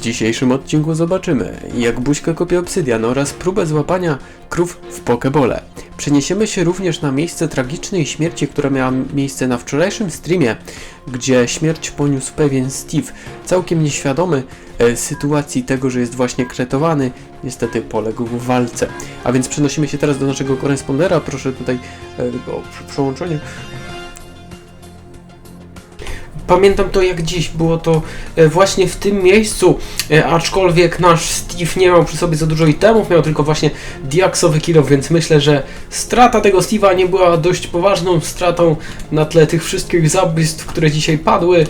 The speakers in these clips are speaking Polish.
W dzisiejszym odcinku zobaczymy, jak Buźka kopie obsydian oraz próbę złapania krów w pokebole. Przeniesiemy się również na miejsce tragicznej śmierci, która miała miejsce na wczorajszym streamie, gdzie śmierć poniósł pewien Steve, całkiem nieświadomy e, sytuacji tego, że jest właśnie kretowany, niestety poległ w walce. A więc przenosimy się teraz do naszego korespondera, proszę tutaj e, o prze- przełączenie. Pamiętam to jak dziś, było to e, właśnie w tym miejscu, e, aczkolwiek nasz Steve nie miał przy sobie za dużo itemów, miał tylko właśnie diaksowy kilo, więc myślę, że strata tego Steve'a nie była dość poważną stratą na tle tych wszystkich zabójstw, które dzisiaj padły, e,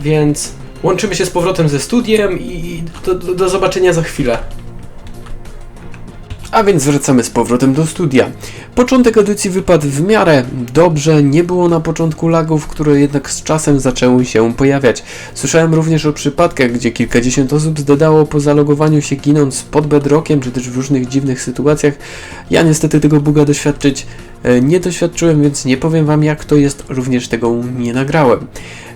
więc łączymy się z powrotem ze studiem i do, do, do zobaczenia za chwilę. A więc wracamy z powrotem do studia. Początek edycji wypadł w miarę dobrze, nie było na początku lagów, które jednak z czasem zaczęły się pojawiać. Słyszałem również o przypadkach, gdzie kilkadziesiąt osób zdedało po zalogowaniu się ginąc pod bedrockiem, czy też w różnych dziwnych sytuacjach. Ja niestety tego buga doświadczyć e, nie doświadczyłem, więc nie powiem wam jak to jest, również tego nie nagrałem.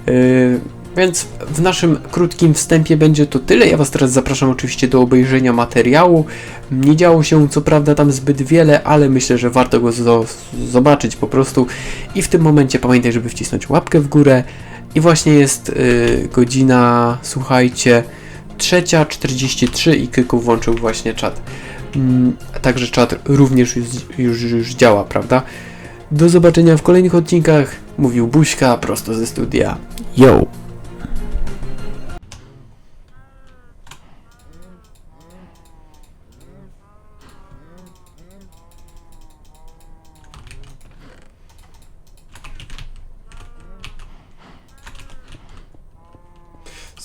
E, więc w naszym krótkim wstępie będzie to tyle. Ja Was teraz zapraszam oczywiście do obejrzenia materiału. Nie działo się co prawda tam zbyt wiele, ale myślę, że warto go zo- zobaczyć po prostu. I w tym momencie pamiętaj, żeby wcisnąć łapkę w górę. I właśnie jest y, godzina, słuchajcie, trzecia 43 i Kyku włączył właśnie czat. Mm, także czat również już, już, już działa, prawda? Do zobaczenia w kolejnych odcinkach. Mówił Buźka prosto ze studia. Yo!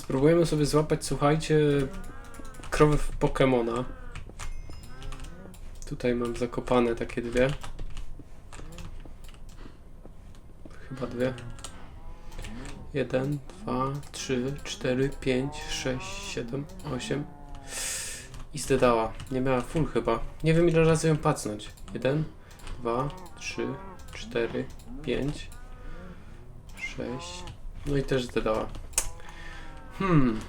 Spróbujemy sobie złapać, słuchajcie, krowy w Pokemona. Tutaj mam zakopane takie dwie. Chyba dwie. Jeden, dwa, trzy, cztery, pięć, sześć, siedem, osiem. I zdedała. Nie miała full chyba. Nie wiem ile razy ją pacnąć. Jeden, dwa, trzy, cztery, pięć, sześć. No i też zdedała. Hmm.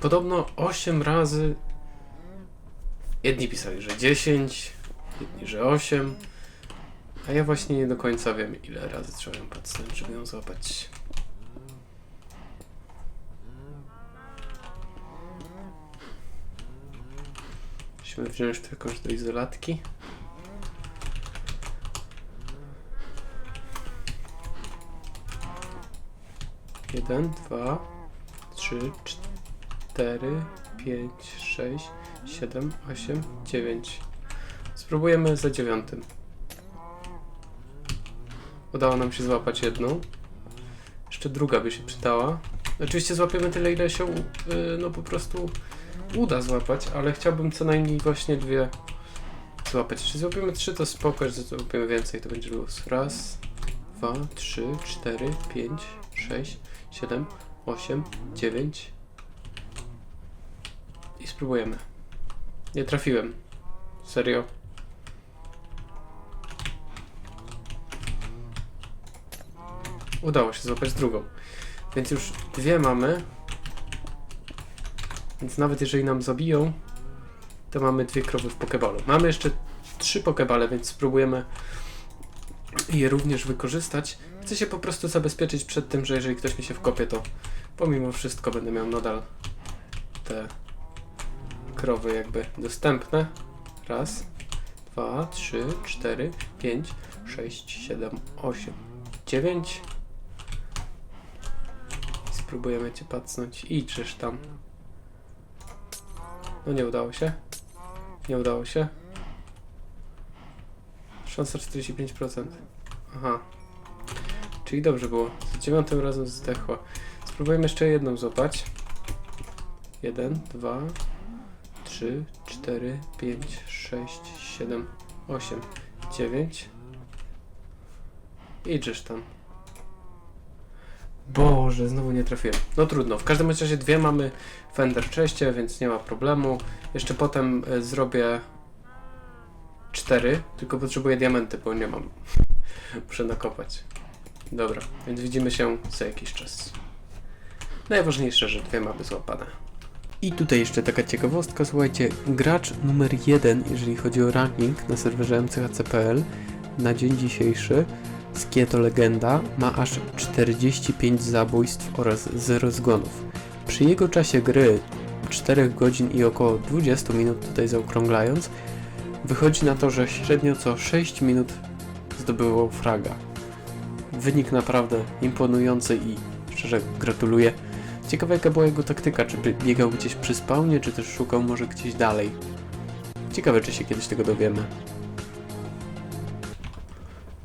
Podobno 8 razy. Jedni pisali, że 10, jedni, że 8. A ja właśnie nie do końca wiem, ile razy trzeba ją patrzeć, żeby ją złapać. Musimy wziąć tylko do izolatki. Jeden, dwa, trzy, cztery, pięć, sześć, siedem, osiem, dziewięć. Spróbujemy za dziewiątym. Udało nam się złapać jedną. Jeszcze druga by się przydała. Oczywiście złapiemy tyle, ile się yy, no po prostu uda złapać, ale chciałbym co najmniej właśnie dwie złapać. Jeśli złapiemy trzy, to spoko, że złapiemy więcej, to będzie luz. Raz, dwa, trzy, cztery, pięć, sześć, 7, 8, 9 i spróbujemy. Nie trafiłem. Serio. Udało się złapać drugą. Więc już dwie mamy. Więc nawet jeżeli nam zabiją, to mamy dwie krowy w pokebalu. Mamy jeszcze trzy pokebale, więc spróbujemy je również wykorzystać. Chcę się po prostu zabezpieczyć przed tym, że jeżeli ktoś mi się wkopie, to pomimo wszystko będę miał nadal te krowy jakby dostępne. Raz, dwa, trzy, cztery, pięć, sześć, siedem, osiem, dziewięć. Spróbujemy cię pacnąć. Idźesz tam. No nie udało się. Nie udało się. Szansa 45%. Aha. Czyli dobrze było. Z dziewiątym razem zdechła. Spróbujemy jeszcze jedną złapać. Jeden, dwa, trzy, cztery, pięć, sześć, siedem, osiem, dziewięć. Idziesz tam. Boże, znowu nie trafiłem. No trudno. W każdym razie dwie mamy Fender czeście, więc nie ma problemu. Jeszcze potem e, zrobię tylko potrzebuję diamenty, bo nie mam. Muszę nakopać. Dobra, więc widzimy się za jakiś czas. Najważniejsze, że dwie mapy złapane. I tutaj jeszcze taka ciekawostka, słuchajcie, gracz numer jeden, jeżeli chodzi o ranking na serwerze mchc.pl na dzień dzisiejszy, Skieto Legenda, ma aż 45 zabójstw oraz 0 zgonów. Przy jego czasie gry 4 godzin i około 20 minut tutaj zaokrąglając, wychodzi na to, że średnio co 6 minut zdobyło fraga. Wynik naprawdę imponujący i szczerze gratuluję. Ciekawa jaka była jego taktyka, czy biegał gdzieś przy spawnie, czy też szukał może gdzieś dalej. Ciekawe, czy się kiedyś tego dowiemy.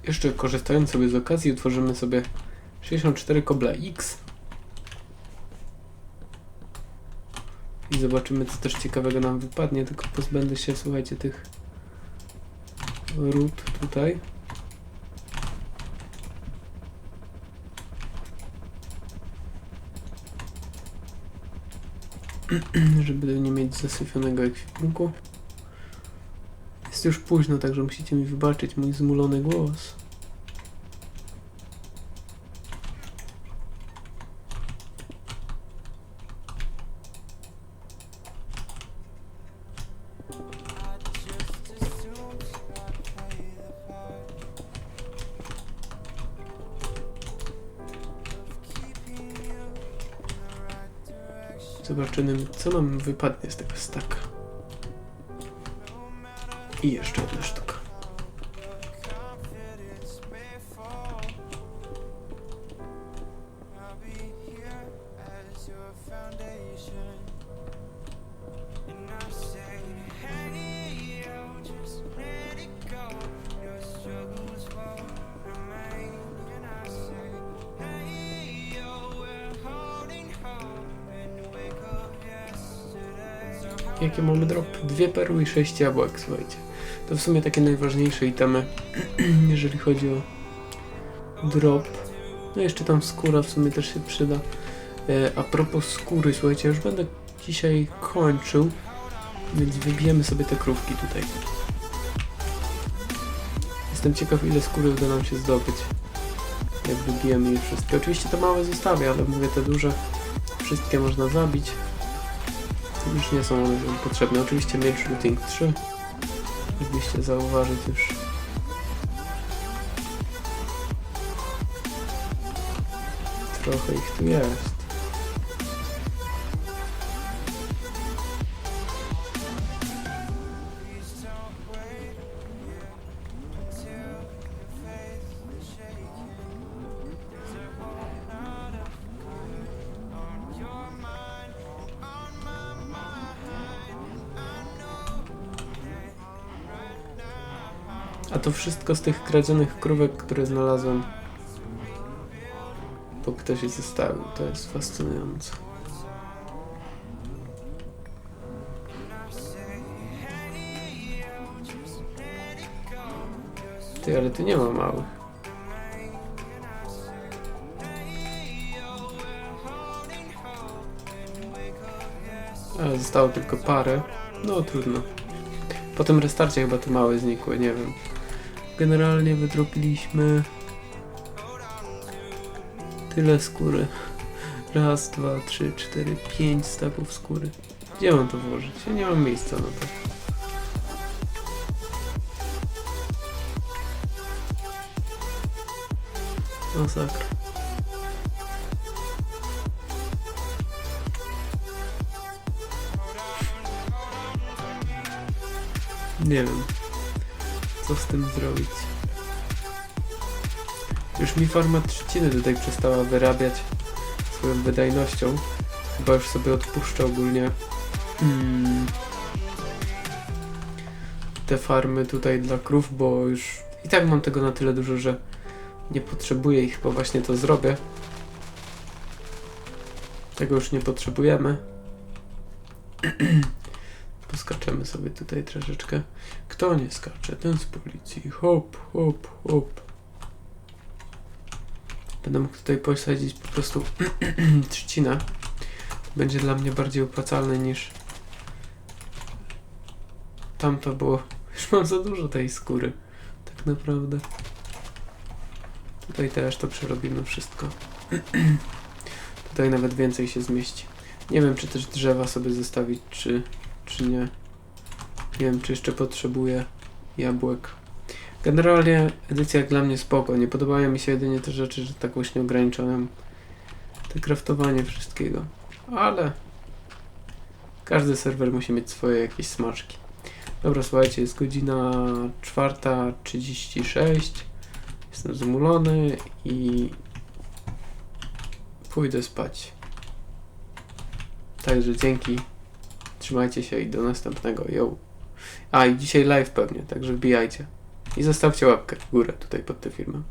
Jeszcze korzystając sobie z okazji, utworzymy sobie 64 kobla X. I zobaczymy, co też ciekawego nam wypadnie, tylko pozbędę się, słuchajcie, tych ród tutaj. żeby nie mieć zasyfionego ekwipunku. Jest już późno, także musicie mi wybaczyć mój zmulony głos. Zobaczymy, co nam wypadnie z tego staka. I jeszcze jedna sztuka. Jakie mamy drop? Dwie perły i sześć jabłek, słuchajcie. To w sumie takie najważniejsze itemy, jeżeli chodzi o drop. No jeszcze tam skóra w sumie też się przyda. E, a propos skóry, słuchajcie, już będę dzisiaj kończył, więc wybijemy sobie te krówki tutaj. Jestem ciekaw ile skóry uda nam się zdobyć. Jak wybijemy je wszystkie. Oczywiście to małe zostawię, ale mówię te duże. Wszystkie można zabić. Już nie są potrzebne. Oczywiście miecz shooting 3. Jakbyście zauważyć już. Trochę ich tu jest. A to wszystko z tych kradzionych krówek, które znalazłem. Bo ktoś je zostawił. To jest fascynujące. Ty, ale tu nie ma małych. Ale zostało tylko parę. No trudno. Po tym restarcie chyba te małe znikły, nie wiem. Generalnie wydropiliśmy tyle skóry. Raz, dwa, trzy, cztery, pięć staków skóry. Gdzie mam to włożyć? Ja nie mam miejsca na to. Masakra. Nie wiem, co z tym zrobić. Już mi farma trzciny tutaj przestała wyrabiać swoją wydajnością. Chyba już sobie odpuszczę ogólnie mm, te farmy tutaj dla krów, bo już i tak mam tego na tyle dużo, że nie potrzebuję ich, bo właśnie to zrobię. Tego już nie potrzebujemy. Poskaczemy sobie tutaj troszeczkę. Kto nie skacze? Ten z policji. Hop, hop, hop. Będę mógł tutaj posadzić po prostu trzcinę. Będzie dla mnie bardziej opłacalne niż tamto było. Już mam za dużo tej skóry. Tak naprawdę. Tutaj też to przerobimy wszystko. Tutaj nawet więcej się zmieści. Nie wiem, czy też drzewa sobie zostawić, czy, czy nie. Nie wiem, czy jeszcze potrzebuję jabłek. Generalnie edycja dla mnie spoko. Nie podobają mi się jedynie te rzeczy, że tak właśnie ograniczałem te kraftowanie wszystkiego. Ale każdy serwer musi mieć swoje jakieś smaczki. Dobra, słuchajcie, jest godzina 4.36. Jestem zmulony i pójdę spać. Także dzięki. Trzymajcie się i do następnego. Yo. A i dzisiaj live pewnie, także wbijajcie. I zostawcie łapkę w górę tutaj pod tym filmem.